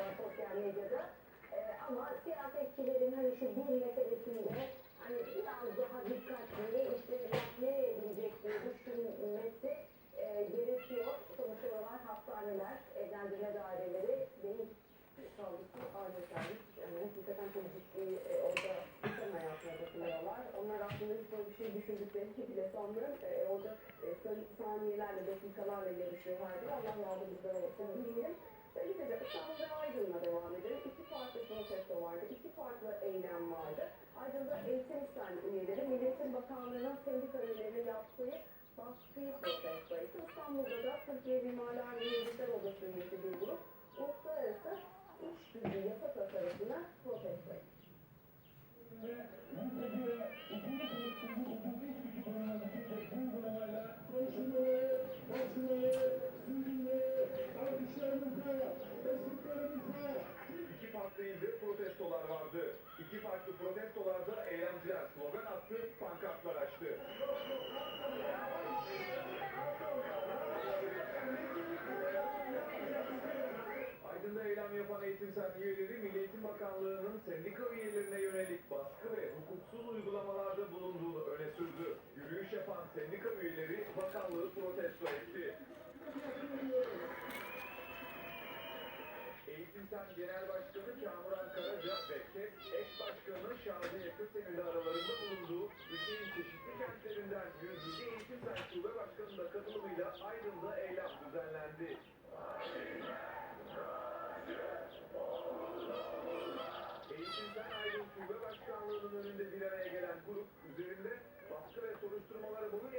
var sosyal medyada. E, ama siyasetçilerin hani şu dil meselesinde hani biraz daha dikkatli işte ne edecek diye düşünmesi e, gerekiyor. Sonuç olarak hastaneler, evlendirme daireleri değil sağlıklı aile servis. Yani hakikaten çok ciddi e, orada insan hayatına dokunuyorlar. Onlar aslında hiç böyle bir şey düşündükleri için bile sanmıyorum. E, orada e, saniyelerle, dakikalarla yarışıyorlar diye Allah yardımcılar olsun diyeyim. Gidecek İstanbul'da Aydın'la devam edelim. İki farklı protesto vardı, iki farklı eylem vardı. Aydın'da eğitim sen üyeleri Milliyetin Bakanlığı'nın sendika üyelerine yaptığı baskıyı protesto etti. İstanbul'da da Türkiye Mimarlar ve Mühendisler Odası üyesi bir grup uluslararası iş gücü yasa tasarısına protesto etti. İki farklı ilde protestolar vardı. Farklı protestolarda eylemciler slogan attı, pankartlar açtı. Aydın'da eylem yapan eğitim sen üyeleri Milli Eğitim Bakanlığı'nın sendika üyelerine yönelik baskı ve hukuksuz uygulamalarda bulunduğunu öne sürdü. Yürüyüş yapan sendika üyeleri bakanlığı protesto etti. Eğitim Sen Genel Başkanı Kamuran Karaca aralarında bulunduğu ülkenin çeşitli kentlerinden yüzücü Eğitim Sen Şube Başkanı'nın katılımıyla Aydın'da eylem düzenlendi. Eğitim Sen Aydın Şube Başkanlığı'nın önünde bir araya gelen grup üzerinde baskı ve soruşturmalara boyun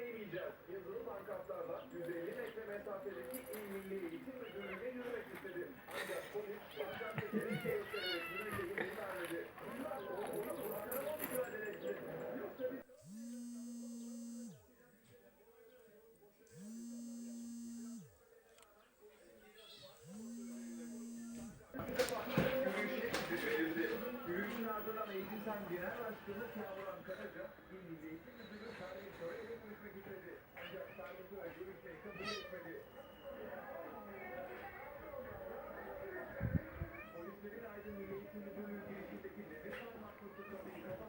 Akbank Genel Başkanı Kavran Karaca, İl Milli Eğitim Müdürü Tarih Soy'a görüşmek istedi. Ancak Tarih Soy'a